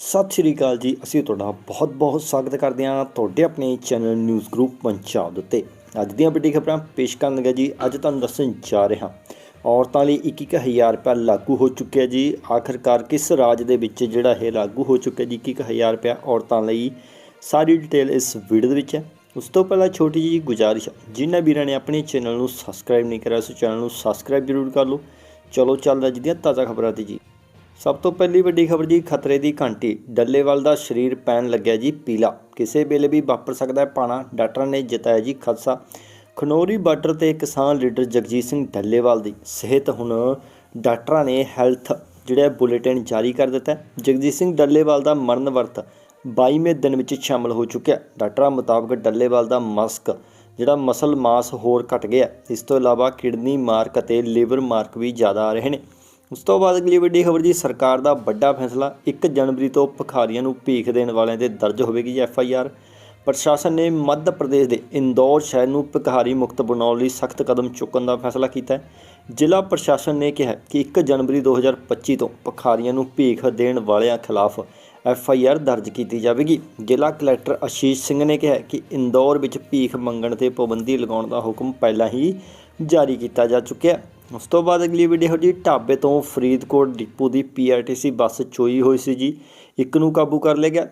ਸਤਿ ਸ਼੍ਰੀ ਅਕਾਲ ਜੀ। ਅਸੀਂ ਤੁਹਾਡਾ ਬਹੁਤ-ਬਹੁਤ ਸਵਾਗਤ ਕਰਦੇ ਹਾਂ ਤੁਹਾਡੇ ਆਪਣੇ ਚੈਨਲ ਨਿਊਜ਼ ਗਰੁੱਪ ਪੰਜਾਬ ਦੇ ਉੱਤੇ। ਅੱਜ ਦੀਆਂ ਵੱਡੀ ਖਬਰਾਂ ਪੇਸ਼ ਕਰਨ ਲੱਗਾ ਜੀ। ਅੱਜ ਤੁਹਾਨੂੰ ਦੱਸਣ ਜਾ ਰਿਹਾ ਔਰਤਾਂ ਲਈ 2-1000 ਰੁਪਏ ਲਾਗੂ ਹੋ ਚੁੱਕਿਆ ਜੀ। ਆਖਰਕਾਰ ਕਿਸ ਰਾਜ ਦੇ ਵਿੱਚ ਜਿਹੜਾ ਇਹ ਲਾਗੂ ਹੋ ਚੁੱਕਿਆ ਜੀ 2-1000 ਰੁਪਏ ਔਰਤਾਂ ਲਈ? ਸਾਰੀ ਡਿਟੇਲ ਇਸ ਵੀਡੀਓ ਦੇ ਵਿੱਚ ਹੈ। ਉਸ ਤੋਂ ਪਹਿਲਾਂ ਛੋਟੀ ਜਿਹੀ ਗੁਜ਼ਾਰਿਸ਼ ਹੈ, ਜਿਨ੍ਹਾਂ ਵੀਰਾਂ ਨੇ ਆਪਣੇ ਚੈਨਲ ਨੂੰ ਸਬਸਕ੍ਰਾਈਬ ਨਹੀਂ ਕਰਿਆ ਸੋ ਚੈਨਲ ਨੂੰ ਸਬਸਕ੍ਰਾਈਬ ਜ਼ਰੂਰ ਕਰ ਲਓ। ਚਲੋ ਚੱਲਦਾ ਅੱਜ ਦੀਆਂ ਤਾਜ਼ਾ ਖਬਰਾਂ ਤੇ ਜੀ। ਸਭ ਤੋਂ ਪਹਿਲੀ ਵੱਡੀ ਖਬਰ ਜੀ, ਖਤਰੇ ਦੀ ਘੰਟੀ। ਡੱਲੇਵਾਲ ਦਾ ਸਰੀਰ ਪੈਣ ਲੱਗਿਆ ਜੀ ਪੀਲਾ। ਕਿਸੇ ਵੇਲੇ ਵੀ ਵਾਪਰ ਸਕਦਾ ਹੈ ਪਾਣਾ। ਡਾਕਟਰਾਂ ਨੇ ਜਤਾਇਆ ਜੀ ਖਦਸ਼ਾ। ਖਨੋਰੀ ਬਾਰਡਰ ਤੇ ਕਿਸਾਨ ਲੀਡਰ ਜਗਜੀਤ ਸਿੰਘ ਡੱਲੇਵਾਲ ਦੀ ਸਿਹਤ ਹੁਣ ਡਾਕਟਰਾਂ ਨੇ ਹੈਲਥ ਜਿਹੜਾ ਬੁਲੇਟਿਨ ਜਾਰੀ ਕਰ ਦਿੱਤਾ ਜਗਜੀਤ ਸਿੰਘ ਡੱਲੇਵਾਲ ਦਾ ਮਰਨ ਵਰਤ 22ਵੇਂ ਦਿਨ ਵਿੱਚ ਸ਼ਾਮਲ ਹੋ ਚੁੱਕਿਆ ਡਾਕਟਰਾਂ ਮੁਤਾਬਕ ਡੱਲੇਵਾਲ ਦਾ ਮਸਕ ਜਿਹੜਾ ਮਸਲ ਮਾਸ ਹੋਰ ਘਟ ਗਿਆ ਇਸ ਤੋਂ ਇਲਾਵਾ ਕਿਡਨੀ ਮਾਰਕ ਅਤੇ ਲੀਵਰ ਮਾਰਕ ਵੀ ਜ਼ਿਆਦਾ ਆ ਰਹੇ ਨੇ। ਉਸ ਤੋਂ ਬਾਅਦ ਅਗਲੀ ਵੱਡੀ ਖਬਰ ਜੀ, ਸਰਕਾਰ ਦਾ ਵੱਡਾ ਫੈਸਲਾ 1 ਜਨਵਰੀ ਤੋਂ ਭਿਖਾਰੀਆਂ ਨੂੰ ਭੀਖ ਦੇਣ ਵਾਲਿਆਂ ਤੇ ਦਰਜ ਹੋਵੇਗੀ ਜੀ ਐਫ ਆਈ ਆਰ। ਪ੍ਰਸ਼ਾਸਨ ਨੇ ਮੱਧ ਪ੍ਰਦੇਸ਼ ਦੇ ਇੰਦੌਰ ਸ਼ਹਿਰ ਨੂੰ ਭਿਖਾਰੀ ਮੁਕਤ ਬਣਾਉਣ ਲਈ ਸਖਤ ਕਦਮ ਚੁੱਕਣ ਦਾ ਫੈਸਲਾ ਕੀਤਾ ਹੈ। ਜ਼ਿਲ੍ਹਾ ਪ੍ਰਸ਼ਾਸਨ ਨੇ ਕਿਹਾ ਕਿ 1 ਜਨਵਰੀ 2025 ਤੋਂ ਭਿਖਾਰੀਆਂ ਨੂੰ ਭੀਖ ਦੇਣ ਵਾਲਿਆਂ ਖਿਲਾਫ ਐਫ ਆਈ ਆਰ ਦਰਜ ਕੀਤੀ ਜਾਵੇਗੀ। ਜ਼ਿਲ੍ਹਾ ਕਲੈਕਟਰ ਆਸ਼ੀਸ਼ ਸਿੰਘ ਨੇ ਕਿਹਾ ਕਿ ਇੰਦੌਰ ਵਿੱਚ ਭੀਖ ਮੰਗਣ ਤੇ ਪਾਬੰਦੀ ਲਗਾਉਣ ਦਾ ਹੁਕਮ ਪਹਿਲਾਂ ਹੀ ਜਾਰੀ ਕੀਤਾ ਜਾ ਚੁੱਕਿਆ ਉਸ ਤੋਂ ਬਾਅਦ ਅਗਲੀ ਵੀਡੀਓ ਜੀ ਢਾਬੇ ਤੋਂ ਫਰੀਦਕੋਟ ਡਿਪੂ ਦੀ ਪੀਆਰਟੀਸੀ ਬੱਸ ਚੋਰੀ ਹੋਈ ਸੀ ਜੀ। ਇੱਕ ਨੂੰ ਕਾਬੂ ਕਰ ਲਿਆ ਗਿਆ।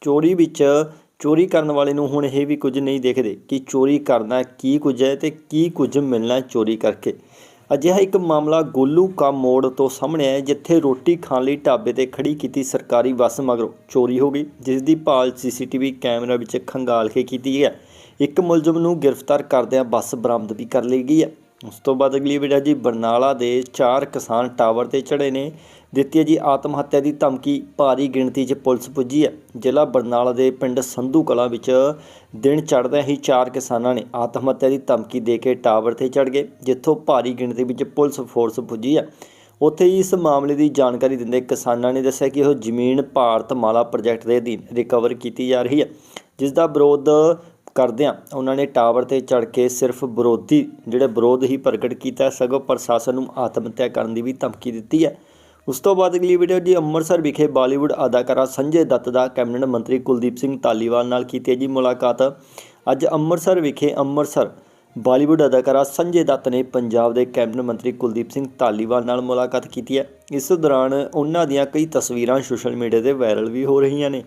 ਚੋਰੀ ਵਿੱਚ ਚੋਰੀ ਕਰਨ ਵਾਲੇ ਨੂੰ ਹੁਣ ਇਹ ਵੀ ਕੁਝ ਨਹੀਂ ਦੇਖਦੇ ਕਿ ਚੋਰੀ ਕਰਨਾ ਕੀ ਕੁਝ ਹੈ ਤੇ ਕੀ ਕੁਝ ਮਿਲਣਾ ਚੋਰੀ ਕਰਕੇ। ਅਜਿਹਾ ਇੱਕ ਮਾਮਲਾ ਗੋਲੂ ਕਾ ਮੋੜ ਤੋਂ ਸਾਹਮਣੇ ਆਇਆ ਜਿੱਥੇ ਰੋਟੀ ਖਾਣ ਲਈ ਢਾਬੇ ਤੇ ਖੜੀ ਕੀਤੀ ਸਰਕਾਰੀ ਬੱਸ ਮਗਰੋਂ ਚੋਰੀ ਹੋ ਗਈ, ਜਿਸ ਦੀ ਭਾਲ ਸੀਸੀਟੀਵੀ ਕੈਮਰਾ ਵਿੱਚ ਖੰਗਾਲ ਕੇ ਕੀਤੀ ਹੈ। ਇੱਕ ਮੁਲਜ਼ਮ ਨੂੰ ਗ੍ਰਿਫਤਾਰ ਕਰਦਿਆਂ ਬੱਸ ਬਰਾਮਦ ਵੀ ਕਰ ਲਈ ਗਈ ਹੈ। ਉਸ ਤੋਂ ਬਾਅਦ ਅਗਲੀ ਵੀਡੀਓ ਜੀ ਬਰਨਾਲਾ ਦੇ ਚਾਰ ਕਿਸਾਨ ਟਾਵਰ ਤੇ ਚੜੇ ਨੇ। ਦਿੱਤੀ ਹੈ ਜੀ ਆਤਮ ਹੱਤਿਆ ਦੀ ਧਮਕੀ, ਭਾਰੀ ਗਿਣਤੀ 'ਚ ਪੁਲਿਸ ਪੁੱਜੀ ਹੈ। ਜ਼ਿਲ੍ਹਾ ਬਰਨਾਲਾ ਦੇ ਪਿੰਡ ਸੰਧੂ ਕਲਾਂ ਵਿੱਚ ਦਿਨ ਚੜ੍ਹਦਿਆਂ ਹੀ ਚਾਰ ਕਿਸਾਨਾਂ ਨੇ ਆਤਮ ਹੱਤਿਆ ਦੀ ਧਮਕੀ ਦੇ ਕੇ ਟਾਵਰ ਤੇ ਚੜ੍ਹ ਗਏ, ਜਿੱਥੋਂ ਭਾਰੀ ਗਿਣਤੀ ਵਿੱਚ ਪੁਲਿਸ ਫੋਰਸ ਪੁੱਜੀ ਹੈ। ਉੱਥੇ ਹੀ ਇਸ ਮਾਮਲੇ ਦੀ ਜਾਣਕਾਰੀ ਦਿੰਦੇ ਕਿਸਾਨਾਂ ਨੇ ਦੱਸਿਆ ਕਿ ਉਹ ਜ਼ਮੀਨ ਭਾਰਤ ਮਾਲਾ ਪ੍ਰੋਜੈਕਟ ਦੇ ਅਧੀਨ ਰਿਕਵਰ ਕੀਤੀ ਜਾ ਰਹੀ ਹੈ ਜਿਸ ਦਾ ਵਿਰੋਧ ਕਰਦਿਆਂ ਉਹਨਾਂ ਨੇ ਟਾਵਰ ਤੇ ਚੜ੍ਹ ਕੇ ਸਿਰਫ ਵਿਰੋਧੀ, ਜਿਹੜੇ ਵਿਰੋਧ ਹੀ ਪ੍ਰਗਟ ਕੀਤਾ, ਸਗੋਂ ਪ੍ਰਸ਼ਾਸਨ ਨੂੰ ਆਤਮ ਹੱਤਿਆ ਕਰਨ ਦੀ ਵੀ ਧਮਕੀ ਦਿੱਤੀ ਹੈ। ਉਸ ਤੋਂ ਬਾਅਦ ਅਗਲੀ ਵੀਡੀਓ ਜੀ ਅੰਮ੍ਰਿਤਸਰ ਵਿਖੇ ਬਾਲੀਵੁੱਡ ਅਦਾਕਾਰਾ ਸੰਜੇ ਦੱਤ ਦਾ ਕੈਬਨਿਟ ਮੰਤਰੀ ਕੁਲਦੀਪ ਸਿੰਘ ਧਾਲੀਵਾਲ ਨਾਲ ਕੀਤੀ ਹੈ ਜੀ ਮੁਲਾਕਾਤ। ਅੱਜ ਅੰਮ੍ਰਿਤਸਰ ਵਿਖੇ ਅੰਮ੍ਰਿਤਸਰ ਬਾਲੀਵੁੱਡ ਅਦਾਕਾਰਾ ਸੰਜੇ ਦੱਤ ਨੇ ਪੰਜਾਬ ਦੇ ਕੈਬਨਿਟ ਮੰਤਰੀ ਕੁਲਦੀਪ ਸਿੰਘ ਧਾਲੀਵਾਲ ਨਾਲ ਮੁਲਾਕਾਤ ਕੀਤੀ ਹੈ। ਇਸ ਦੌਰਾਨ ਉਹਨਾਂ ਦੀਆਂ ਕਈ ਤਸਵੀਰਾਂ ਸੋਸ਼ਲ ਮੀਡੀਆ ਤੇ ਵਾਇਰਲ ਵੀ ਹੋ ਰਹੀਆਂ ਨੇ।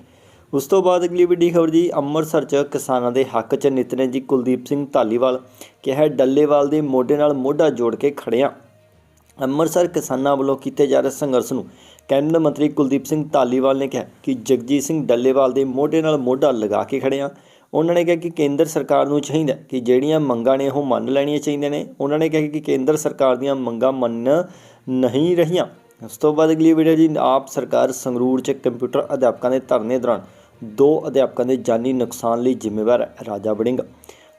ਉਸ ਤੋਂ ਬਾਅਦ ਅਗਲੀ ਵੱਡੀ ਖਬਰ ਜੀ, ਅੰਮ੍ਰਿਤਸਰ 'ਚ ਕਿਸਾਨਾਂ ਦੇ ਹੱਕ 'ਚ ਨਿਤਨੇ ਜੀ ਕੁਲਦੀਪ ਸਿੰਘ ਧਾਲੀਵਾਲ ਕਿਹਾ ਡੱਲੇਵਾਲ ਦੇ ਮੋਢੇ ਨਾਲ ਮੋਢਾ ਜੋੜ ਕੇ ਖੜਿਆ ਅੰਮ੍ਰਿਤਸਰ ਕਿਸਾਨਾਂ ਵੱਲੋਂ ਕੀਤੇ ਜਾ ਰਹੇ ਸੰਘਰਸ਼ ਨੂੰ ਕੈਬਨਿਟ ਮੰਤਰੀ ਕੁਲਦੀਪ ਸਿੰਘ ਧਾਲੀਵਾਲ ਨੇ ਕਿਹਾ ਕਿ ਜਗਜੀਤ ਸਿੰਘ ਡੱਲੇਵਾਲ ਦੇ ਮੋਢੇ ਨਾਲ ਮੋਢਾ ਲਗਾ ਕੇ ਖੜਿਆ ਉਹਨਾਂ ਨੇ ਕਿਹਾ ਕਿ ਕੇਂਦਰ ਸਰਕਾਰ ਨੂੰ ਚਾਹੀਦਾ ਕਿ ਜਿਹੜੀਆਂ ਮੰਗਾਂ ਨੇ ਉਹ ਮੰਨ ਲੈਣੀਆਂ ਚਾਹੀਦੀਆਂ ਨੇ। ਉਹਨਾਂ ਨੇ ਕਿਹਾ ਕਿ ਕੇਂਦਰ ਸਰਕਾਰ ਦੀਆਂ ਮੰਗਾਂ ਮੰਨ ਨਹੀਂ ਰਹੀਆਂ। ਉਸ ਤੋਂ ਬਾਅਦ ਅਗਲੀ ਵੀਡੀਓ ਜੀ, ਆਪ ਸਰਕਾਰ ਸੰਗਰੂਰ 'ਚ ਕੰਪਿਊਟਰ ਅਧਿਆਪਕਾਂ ਦੇ ਧਰਨੇ ਦੌਰਾਨ ਦੋ ਅਧਿਆਪਕਾਂ ਦੇ ਜਾਨੀ ਨੁਕਸਾਨ ਲਈ ਜ਼ਿੰਮੇਵਾਰ ਹੈ ਰਾਜਾ ਵੜਿੰਗ।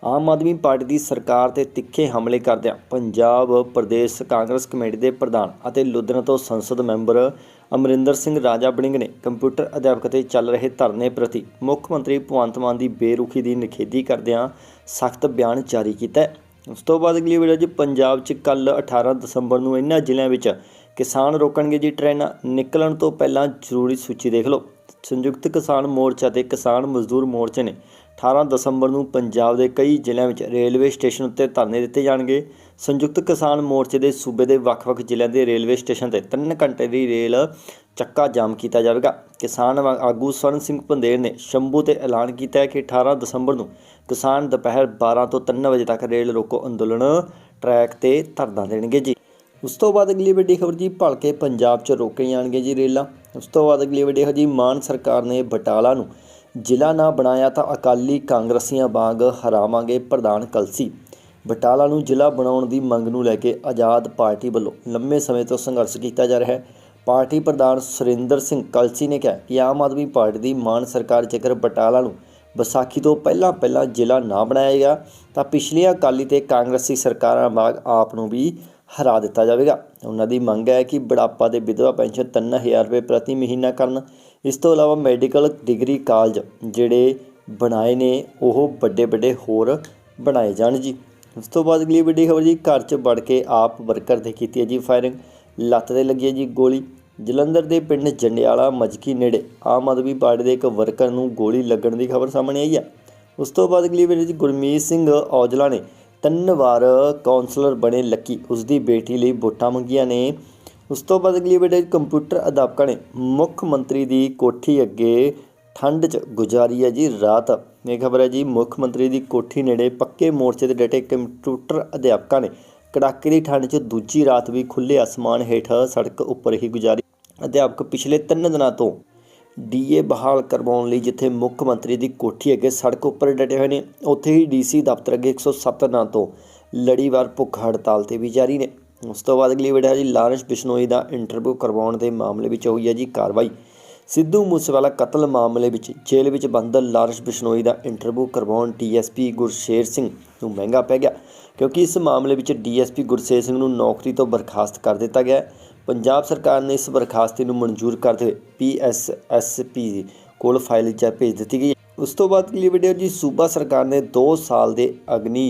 ਆਮ ਆਦਮੀ ਪਾਰਟੀ ਦੀ ਸਰਕਾਰ ਤੇ ਤਿੱਖੇ ਹਮਲੇ ਕਰਦਿਆਂ ਪੰਜਾਬ ਪ੍ਰਦੇਸ਼ ਕਾਂਗਰਸ ਕਮੇਟੀ ਦੇ ਪ੍ਰਧਾਨ ਅਤੇ ਲੁਧਿਆਣਾ ਤੋਂ ਸੰਸਦ ਮੈਂਬਰ ਅਮਰਿੰਦਰ ਸਿੰਘ ਰਾਜਾ ਬੜਿੰਗ ਨੇ ਕੰਪਿਊਟਰ ਅਧਿਆਪਕ ਤੇ ਚੱਲ ਰਹੇ ਧਰਨੇ ਪ੍ਰਤੀ ਮੁੱਖ ਮੰਤਰੀ ਭਗਵੰਤ ਮਾਨ ਦੀ ਬੇਰੁਖੀ ਦੀ ਨਿਖੇਧੀ ਕਰਦਿਆਂ ਸਖਤ ਬਿਆਨ ਜਾਰੀ ਕੀਤਾ ਉਸ ਤੋਂ ਬਾਅਦ ਅਗਲੀ ਵੀਡੀਓ ਜੀ ਪੰਜਾਬ 'ਚ ਕੱਲ 18 ਦਸੰਬਰ ਨੂੰ ਇਹਨਾਂ ਜ਼ਿਲ੍ਹਿਆਂ ਵਿੱਚ ਕਿਸਾਨ ਰੋਕਣਗੇ ਜੀ ਟ੍ਰੇਨਾਂ। ਨਿਕਲਣ ਤੋਂ ਪਹਿਲਾਂ ਜ਼ਰੂਰੀ ਸੂਚੀ ਦੇਖ ਲਓ। ਸੰਯੁਕਤ ਕਿਸਾਨ ਮੋਰਚਾ ਤੇ ਕਿਸਾਨ ਮਜ਼ਦੂਰ ਮੋਰਚੇ ਨੇ 18 ਦਸੰਬਰ ਨੂੰ ਪੰਜਾਬ ਦੇ ਕਈ ਜ਼ਿਲ੍ਹਿਆਂ ਵਿੱਚ ਰੇਲਵੇ ਸਟੇਸ਼ਨ ਉੱਤੇ ਧਰਨੇ ਦਿੱਤੇ ਜਾਣਗੇ। ਸੰਯੁਕਤ ਕਿਸਾਨ ਮੋਰਚੇ ਦੇ ਸੂਬੇ ਦੇ ਵੱਖ-ਵੱਖ ਜ਼ਿਲ੍ਹਿਆਂ ਦੇ ਰੇਲਵੇ ਸਟੇਸ਼ਨ ਤੇ 3 ਘੰਟੇ ਦੀ ਰੇਲ ਚੱਕਾ ਜਾਮ ਕੀਤਾ ਜਾਵੇਗਾ। ਕਿਸਾਨ ਆ- ਆਗੂ ਸਵਰਨ ਸਿੰਘ ਪੰਦੇਰ ਨੇ ਸ਼ੰਭੂ ਤੇ ਐਲਾਨ ਕੀਤਾ ਹੈ ਕਿ 18 ਦਸੰਬਰ ਨੂੰ ਕਿਸਾਨ ਦੁਪਹਿਰ 12 ਤੋਂ 3 ਵਜੇ ਤੱਕ ਰੇਲ ਰੋਕੋ ਅੰਦੋਲਨ ਟਰੈਕ ਤੇ ਧਰਨਾ ਦੇਣਗੇ। ਜੀ ਉਸ ਤੋਂ ਬਾਅਦ ਅਗਲੀ ਵੱਡੀ ਖਬਰ ਜੀ, ਭਲਕੇ ਪੰਜਾਬ 'ਚ ਰੋਕੇ ਜਾਣਗੇ ਜੀ ਰੇਲਾਂ। ਉਸ ਤੋਂ ਬਾਅਦ ਅਗਲੀ ਵੱਡੀ ਖਬਰ ਜੀ, ਮਾਨ ਸਰਕਾਰ ਨੇ ਬਟਾਲਾ ਨੂੰ ਜ਼ਿਲ੍ਹਾ ਨਾ ਬਣਾਇਆ ਤਾਂ ਅਕਾਲੀ ਕਾਂਗਰਸੀਆਂ ਵਾਂਗ ਹਰਾਵਾਂਗੇ ਪ੍ਰਧਾਨ ਕਲਸੀ। ਬਟਾਲਾ ਨੂੰ ਜ਼ਿਲ੍ਹਾ ਬਣਾਉਣ ਦੀ ਮੰਗ ਨੂੰ ਲੈ ਕੇ ਆਜ਼ਾਦ ਪਾਰਟੀ ਵੱਲੋਂ ਲੰਮੇ ਸਮੇਂ ਤੋਂ ਸੰਘਰਸ਼ ਕੀਤਾ ਜਾ ਰਿਹਾ ਹੈ। ਪਾਰਟੀ ਪ੍ਰਧਾਨ ਸੁਰਿੰਦਰ ਸਿੰਘ ਕਲਸੀ ਨੇ ਕਿਹਾ ਕਿ ਆਮ ਆਦਮੀ ਪਾਰਟੀ ਦੀ ਮਾਨ ਸਰਕਾਰ ਜੇਕਰ ਬਟਾਲਾ ਨੂੰ ਵਿਸਾਖੀ ਤੋਂ ਪਹਿਲਾਂ ਪਹਿਲਾਂ ਜ਼ਿਲ੍ਹਾ ਨਾ ਬਣਾਏਗਾ ਤਾਂ ਪਿਛਲੀਆਂ ਅਕਾਲੀ ਤੇ ਕਾਂਗਰਸੀ ਸਰਕਾਰਾਂ ਵਾਂਗ ਆਪ ਨੂੰ ਵੀ ਹਰਾ ਦਿੱਤਾ ਜਾਵੇਗਾ। ਉਹਨਾਂ ਦੀ ਮੰਗ ਹੈ ਕਿ ਬੁਢਾਪਾ ਦੇ ਵਿਧਵਾ ਪੈਨਸ਼ਨ 3000 ਰੁਪਏ ਪ੍ਰਤੀ ਮਹੀਨਾ ਕਰਨ। ਇਸ ਤੋਂ ਇਲਾਵਾ ਮੈਡੀਕਲ ਡਿਗਰੀ ਕਾਲਜ ਜਿਹੜੇ ਬਣਾਏ ਨੇ, ਉਹ ਵੱਡੇ ਵੱਡੇ ਹੋਰ ਬਣਾਏ ਜਾਣ ਜੀ। ਉਸ ਤੋਂ ਬਾਅਦ ਅਗਲੀ ਵੱਡੀ ਖਬਰ ਜੀ, ਘਰ 'ਚ ਵੜ ਕੇ ਆਪ ਵਰਕਰ ਦੇ ਕੀਤੀ ਹੈ ਜੀ ਫਾਇਰਿੰਗ। ਲੱਤ ਤੇ ਲੱਗੀ ਹੈ ਜੀ ਗੋਲੀ। ਜਲੰਧਰ ਦੇ ਪਿੰਡ ਜੰਡਿਆਲਾ ਮਜਕੀ ਨੇੜੇ ਆਮ ਆਦਮੀ ਪਾਰਟੀ ਦੇ ਇੱਕ ਵਰਕਰ ਨੂੰ ਗੋਲੀ ਲੱਗਣ ਦੀ ਖਬਰ ਸਾਹਮਣੇ ਆਈ ਹੈ। ਉਸ ਤੋਂ ਬਾਅਦ ਅਗਲੀ ਵੇਲੇ ਜੀ ਗੁਰਮੀਤ ਸਿੰਘ ਔਜਲਾ ਨੇ ਤਿੰਨ ਵਾਰ ਕਾਉਂਸਲਰ ਬਣੇ ਲੱਕੀ। ਉਸ ਦੀ ਬੇਟੀ ਲਈ ਵੋਟਾਂ ਮੰਗੀਆਂ ਨੇ। ਉਸ ਤੋਂ ਬਾਅਦ ਅਗਲੀ ਵੇਲੇ ਕੰਪਿਊਟਰ ਅਧਿਆਪਕਾਂ ਨੇ ਮੁੱਖ ਮੰਤਰੀ ਦੀ ਕੋਠੀ ਅੱਗੇ ਠੰਡ 'ਚ ਗੁਜ਼ਾਰੀ ਹੈ ਜੀ, ਰਾਤ। ਇਹ ਖਬਰ ਹੈ ਜੀ, ਮੁੱਖ ਮੰਤਰੀ ਦੀ ਕੋਠੀ ਨੇੜੇ ਪੱਕੇ ਮੋਰਚੇ ਤੇ ਡਟੇ ਕੰਪਿਊਟਰ ਅਧਿਆਪਕਾਂ ਨੇ ਕੜਾਕੇ ਦੀ ਠੰਡ 'ਚ ਦੂਜੀ ਰਾਤ ਵੀ ਖੁੱਲੇ ਅਸਮਾਨ ਹੇਠ ਸੜਕ ਉੱਪਰ ਹੀ ਗੁਜ਼ਾਰੀ। ਅਧਿਆਪਕ ਪਿਛਲੇ 3 ਦਿਨਾਂ ਤੋਂ ਡੀਏ ਬਹਾਲ ਕਰਵਾਉਣ ਲਈ ਜਿੱਥੇ ਮੁੱਖ ਮੰਤਰੀ ਦੀ ਕੋਠੀ ਅੱਗੇ ਸੜਕ ਉੱਪਰ ਡਟੇ ਹੋਏ ਨੇ, ਉੱਥੇ ਹੀ ਡੀਸੀ ਦਫ਼ਤਰ ਅੱਗੇ 107 ਨਾਂ ਤੋਂ ਲੜੀਵਾਰ ਭੁੱਖ ਹੜਤਾਲ ਤੇ ਵੀ ਜਾਰੀ ਨੇ। ਉਸ ਤੋਂ ਬਾਅਦ ਅਗਲੀ ਵੀਡੀਓ ਹੈ ਜੀ ਲਾਰੈਂਸ ਬਿਸ਼ਨੋਈ ਦਾ ਇੰਟਰਵਿਊ ਕਰਵਾਉਣ ਦੇ ਮਾਮਲੇ ਵਿੱਚ ਹੋਈ ਹੈ ਜੀ ਕਾਰਵਾਈ। ਸਿੱਧੂ ਮੂਸੇਵਾਲਾ ਕਤਲ ਮਾਮਲੇ ਵਿੱਚ ਜੇਲ੍ਹ ਵਿੱਚ ਬੰਦ ਲਾਰੈਂਸ ਬਿਸ਼ਨੋਈ ਦਾ ਇੰਟਰਵਿਊ ਕਰਵਾਉਣ ਡੀਐਸਪੀ ਗੁਰਸ਼ੇਰ ਸਿੰਘ ਨੂੰ ਮਹਿੰਗਾ ਪੈ ਗਿਆ, ਕਿਉਂਕਿ ਇਸ ਮਾਮਲੇ ਵਿੱਚ ਡੀਐਸਪੀ ਗੁਰਸ਼ੇਰ ਸਿੰਘ ਨੂੰ ਨੌਕਰੀ ਤੋਂ ਬਰਖਾਸਤ ਕਰ ਦਿੱਤਾ ਗਿਆ ਪੰਜਾਬ ਸਰਕਾਰ ਨੇ ਇਸ ਬਰਖਾਸਤੀ ਨੂੰ ਮਨਜ਼ੂਰ ਕਰਦੇ ਹੋਏ ਪੀਐਸਐਸਪੀ ਕੋਲ ਫਾਈਲ ਚ ਭੇਜ ਦਿੱਤੀ ਗਈ। ਹੈ। ਉਸ ਤੋਂ ਬਾਅਦ ਅਗਲੀ ਵੀਡੀਓ ਜੀ ਸੂਬਾ ਸਰਕਾਰ ਨੇ 2 ਸਾਲ ਦੇ ਅਗਨੀ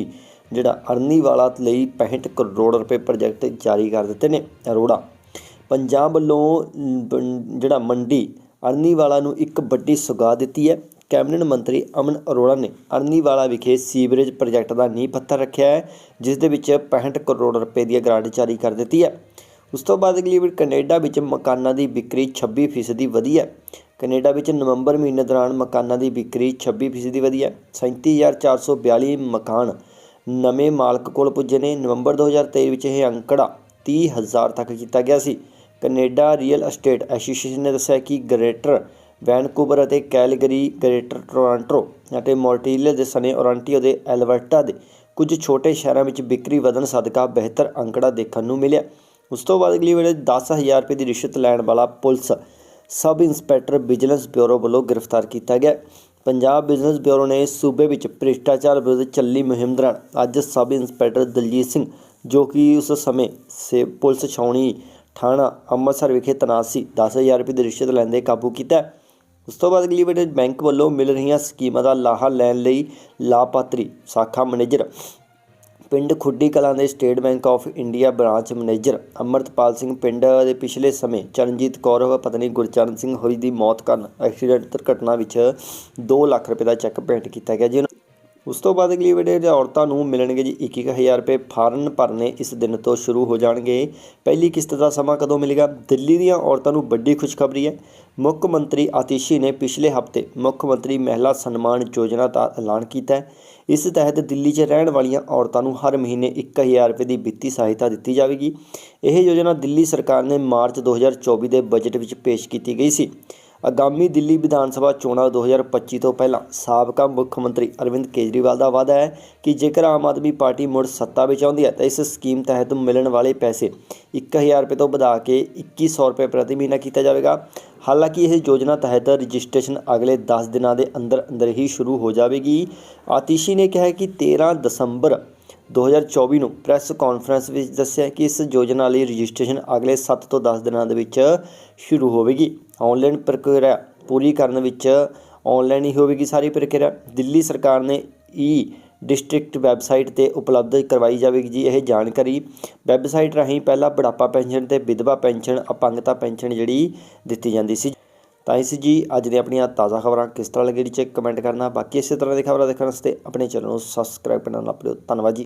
ਜਿਹੜਾ ਅਰਨੀ ਵਾਲਾ ਲਈ 65 ਕਰੋੜ ਰੁਪਏ ਪ੍ਰੋਜੈਕਟ ਜਾਰੀ ਕਰ ਦਿੱਤੇ ਨੇ ਅਰੋੜਾ। ਪੰਜਾਬ ਵੱਲੋਂ ਅਮ, ਜਿਹੜਾ ਮੰਡੀ ਅਰਨੀਵਾਲਾ ਨੂੰ ਇੱਕ ਵੱਡੀ ਸੁਗਾਤ ਦਿੱਤੀ ਹੈ। ਕੈਬਨਿਟ ਮੰਤਰੀ ਅਮਨ ਅਰੋੜਾ ਨੇ ਅਰਨੀਵਾਲਾ ਵਿਖੇ ਸੀਵਰੇਜ ਪ੍ਰੋਜੈਕਟ ਦਾ ਨੀਂਹ ਪੱਥਰ ਰੱਖਿਆ ਹੈ ਜਿਸ ਦੇ ਵਿੱਚ 65 ਕਰੋੜ ਰੁਪਏ ਦੀ ਗ੍ਰਾਂਟ ਜਾਰੀ ਕਰ ਦਿੱਤੀ ਹੈ। ਉਸ ਤੋਂ ਬਾਅਦ ਅਗਲੀ ਵੀਰ ਕੈਨੇਡਾ ਵਿੱਚ ਮਕਾਨਾਂ ਦੀ ਵਿਕਰੀ 26% ਵਧੀ ਹੈ ਕੈਨੇਡਾ ਵਿੱਚ ਨਵੰਬਰ ਮਹੀਨੇ ਦੌਰਾਨ ਮਕਾਨਾਂ ਦੀ ਵਿਕਰੀ 26% ਵਧੀ ਹੈ 37442 ਮਕਾਨ ਨਵੇਂ ਮਾਲਕ ਕੋਲ ਪੁੱਜੇ ਨੇ। ਨਵੰਬਰ 2023 ਵਿੱਚ ਇਹ ਅੰਕੜਾ 30000 ਤੱਕ ਕੀਤਾ ਗਿਆ ਸੀ। ਕੈਨੇਡਾ ਰੀਅਲ ਅਸਟੇਟ ਐਸੋਸੀਏਸ਼ਨ ਨੇ ਦੱਸਿਆ ਕਿ ਗ੍ਰੇਟਰ ਵੈਨਕੂਵਰ ਅਤੇ ਕੈਲਗਰੀ, ਗ੍ਰੇਟਰ ਟੋਰਾਂਟੋ ਅਤੇ ਮੌਂਟਰੀਅਲ ਦੇ ਸਨੇ ਓਰਾਂਟੀਓ ਦੇ ਐਲਬਰਟਾ ਦੇ ਕੁਝ ਛੋਟੇ ਸ਼ਹਿਰਾਂ ਵਿੱਚ ਵਿਕਰੀ ਵਧਣ ਸਦਕਾ ਬਿਹਤਰ ਅੰਕੜਾ ਦੇਖਣ ਨੂੰ ਮਿਲਿਆ। ਉਸ ਤੋਂ ਬਾਅਦ ਅਗਲੀ ਵੇਲੇ 10000 ਰੁਪਏ ਦੀ ਰਿਸ਼ਵਤ ਲੈਣ ਵਾਲਾ police sub inspector vigilance bureau ਵੱਲੋਂ ਗ੍ਰਿਫਤਾਰ ਕੀਤਾ ਗਿਆ। ਪੰਜਾਬ ਬਿਜ਼ਨਸ ਬਿਊਰੋ ਨੇ ਸੂਬੇ ਵਿੱਚ ਭ੍ਰਿਸ਼ਟਾਚਾਰ ਵਿਰੁੱਧ ਚੱਲੀ ਮੁਹਿੰਮ ਦੌਰਾਨ ਅੱਜ ਸਬ ਇੰਸਪੈਕਟਰ ਦਲਜੀਤ ਸਿੰਘ, ਜੋ ਕਿ ਉਸ ਸਮੇਂ ਸੇ ਪੁਲਿਸ ਛਾਉਣੀ ਥਾਣਾ ਅੰਮ੍ਰਿਤਸਰ ਵਿਖੇ ਤੈਨਾਤ ਸੀ 10000 ਰੁਪਏ ਦੀ ਰਿਸ਼ਵਤ ਲੈਂਦੇ ਕਾਬੂ ਕੀਤਾ। ਉਸ ਤੋਂ ਬਾਅਦ ਅਗਲੀ ਵੇਲੇ ਬੈਂਕ ਵੱਲੋਂ ਮਿਲ ਰਹੀਆਂ ਸਕੀਮਾਂ ਦਾ ਲਾਹਾ ਲੈਣ ਲਈ ਲਾਭਪਾਤਰੀ, ਸਾਖਾ ਮੈਨੇਜਰ ਪਿੰਡ ਖੁੱਡੀ ਕਲਾਂ ਦੇ State Bank of India branch manager Amritpal Singh ਪਿੰਡ ਦੇ ਪਿਛਲੇ ਸਮੇਂ ਚਰਨਜੀਤ ਕੌਰ ਪਤਨੀ ਗੁਰਚਰਨ ਸਿੰਘ ਹੋਰੀ ਦੀ ਮੌਤ ਕਾਰਨ ਐਕਸੀਡੈਂਟ ਦੁਰਘਟਨਾ ਵਿੱਚ 2 ਲੱਖ ਰੁਪਏ ਦਾ ਚੈੱਕ ਭੇਂਟ ਕੀਤਾ ਗਿਆ ਜੀ ਉਸ ਤੋਂ ਬਾਅਦ ਅਗਲੀ ਵੀਡੀਓ 'ਚ ਔਰਤਾਂ ਨੂੰ ਮਿਲਣਗੇ ਜੀ 21000 ਰੁਪਏ ਫਾਰਨ ਭਰਨੇ ਇਸ ਦਿਨ ਤੋਂ ਸ਼ੁਰੂ ਹੋ ਜਾਣਗੇ। ਪਹਿਲੀ ਕਿਸ਼ਤ ਦਾ ਸਮਾਂ ਕਦੋਂ ਮਿਲੇਗਾ? ਦਿੱਲੀ ਦੀਆਂ ਔਰਤਾਂ ਨੂੰ ਵੱਡੀ ਖੁਸ਼ਖਬਰੀ ਹੈ। ਮੁੱਖ ਮੰਤਰੀ ਆਤਿਸ਼ੀ ਨੇ ਪਿਛਲੇ ਹਫ਼ਤੇ ਮੁੱਖ ਮੰਤਰੀ ਮਹਿਲਾ ਸਨਮਾਨ ਯੋਜਨਾ ਦਾ ਐਲਾਨ ਕੀਤਾ ਇਸ ਤਹਿਤ ਦਿੱਲੀ 'ਚ ਰਹਿਣ ਵਾਲੀਆਂ ਔਰਤਾਂ ਨੂੰ ਹਰ ਮਹੀਨੇ 1000 ਰੁਪਏ ਦੀ ਵਿੱਤੀ ਸਹਾਇਤਾ ਦਿੱਤੀ ਜਾਵੇਗੀ। ਇਹ ਯੋਜਨਾ ਦਿੱਲੀ ਸਰਕਾਰ ਨੇ ਮਾਰਚ 2024 ਦੇ ਬਜਟ ਵਿੱਚ ਪੇਸ਼ ਕੀਤੀ ਗਈ ਸੀ। ਆਗਾਮੀ ਦਿੱਲੀ ਵਿਧਾਨ ਸਭਾ ਚੋਣਾਂ 2025 ਤੋਂ ਪਹਿਲਾਂ ਸਾਬਕਾ ਮੁੱਖ ਮੰਤਰੀ ਅਰਵਿੰਦ ਕੇਜਰੀਵਾਲ ਦਾ ਵਾਅਦਾ ਹੈ ਕਿ ਜੇਕਰ ਆਮ ਆਦਮੀ ਪਾਰਟੀ ਮੁੜ ਸੱਤਾ ਵਿੱਚ ਆਉਂਦੀ ਹੈ ਤਾਂ ਇਸ ਸਕੀਮ ਤਹਿਤ ਮਿਲਣ ਵਾਲੇ ਪੈਸੇ 1000 ਰੁਪਏ ਤੋਂ ਵਧਾ ਕੇ 2100 ਰੁਪਏ ਪ੍ਰਤੀ ਮਹੀਨਾ ਕੀਤਾ ਜਾਵੇਗਾ। ਹਾਲਾਂਕਿ ਇਹ ਯੋਜਨਾ ਤਹਿਤ ਰਜਿਸਟ੍ਰੇਸ਼ਨ ਅਗਲੇ 10 ਦਿਨਾਂ ਦੇ ਅੰਦਰ ਅੰਦਰ ਹੀ ਸ਼ੁਰੂ ਹੋ ਜਾਵੇਗੀ। ਆਤਿਸ਼ੀ ਨੇ ਕਿਹਾ ਕਿ 13 ਦਸੰਬਰ 2024 ਨੂੰ ਪ੍ਰੈਸ ਕਾਨਫਰੰਸ ਵਿੱਚ ਦੱਸਿਆ ਕਿ ਇਸ ਯੋਜਨਾ ਲਈ ਰਜਿਸਟ੍ਰੇਸ਼ਨ ਅਗਲੇ 7 ਤੋਂ 10 ਦਿਨਾਂ ਦੇ ਵਿੱਚ ਸ਼ੁਰੂ ਹੋਵੇਗੀ। ਆਨਲਾਈਨ ਪ੍ਰਕਿਰਿਆ ਪੂਰੀ ਕਰਨ ਵਿੱਚ ਆਨਲਾਈਨ ਹੀ ਹੋਵੇਗੀ ਸਾਰੀ ਪ੍ਰਕਿਰਿਆ। ਦਿੱਲੀ ਸਰਕਾਰ ਨੇ ਈ ਡਿਸਟ੍ਰਿਕਟ ਵੈਬਸਾਈਟ ਤੇ ਉਪਲਬਧ ਕਰਵਾਈ ਜਾਵੇਗੀ ਜੀ। ਇਹ ਜਾਣਕਾਰੀ ਵੈਬਸਾਈਟ ਰਾਹੀਂ ਪਹਿਲਾਂ ਬੁਢਾਪਾ ਪੈਨਸ਼ਨ ਤੇ ਵਿਧਵਾ ਪੈਨਸ਼ਨ, ਅਪੰਗਤਾ ਪੈਨਸ਼ਨ ਜਿਹੜੀ ਦਿੱਤੀ ਜਾਂਦੀ ਸੀ। ਤਾਂ ਇਸ ਜੀ ਅੱਜ ਦੀਆਂ ਆਪਣੀਆਂ ਤਾਜ਼ਾ ਖਬਰਾਂ ਕਿਸ ਤਰ੍ਹਾਂ ਲੱਗੀ ਚੈੱਕ ਕਮੈਂਟ ਕਰਨਾ। ਬਾਕੀ ਇਸੇ ਤਰ੍ਹਾਂ ਦੀ ਖਬਰਾਂ ਦੇਖਣ ਵਾਸਤੇ ਆਪਣੇ ਚੈਨਲ ਨੂੰ ਸਬਸਕ੍ਰਾਈਬ ਕਰਨਾ ਨਾ ਭੁੱਲਿਓ ਧੰਨਵਾਦ ਜੀ।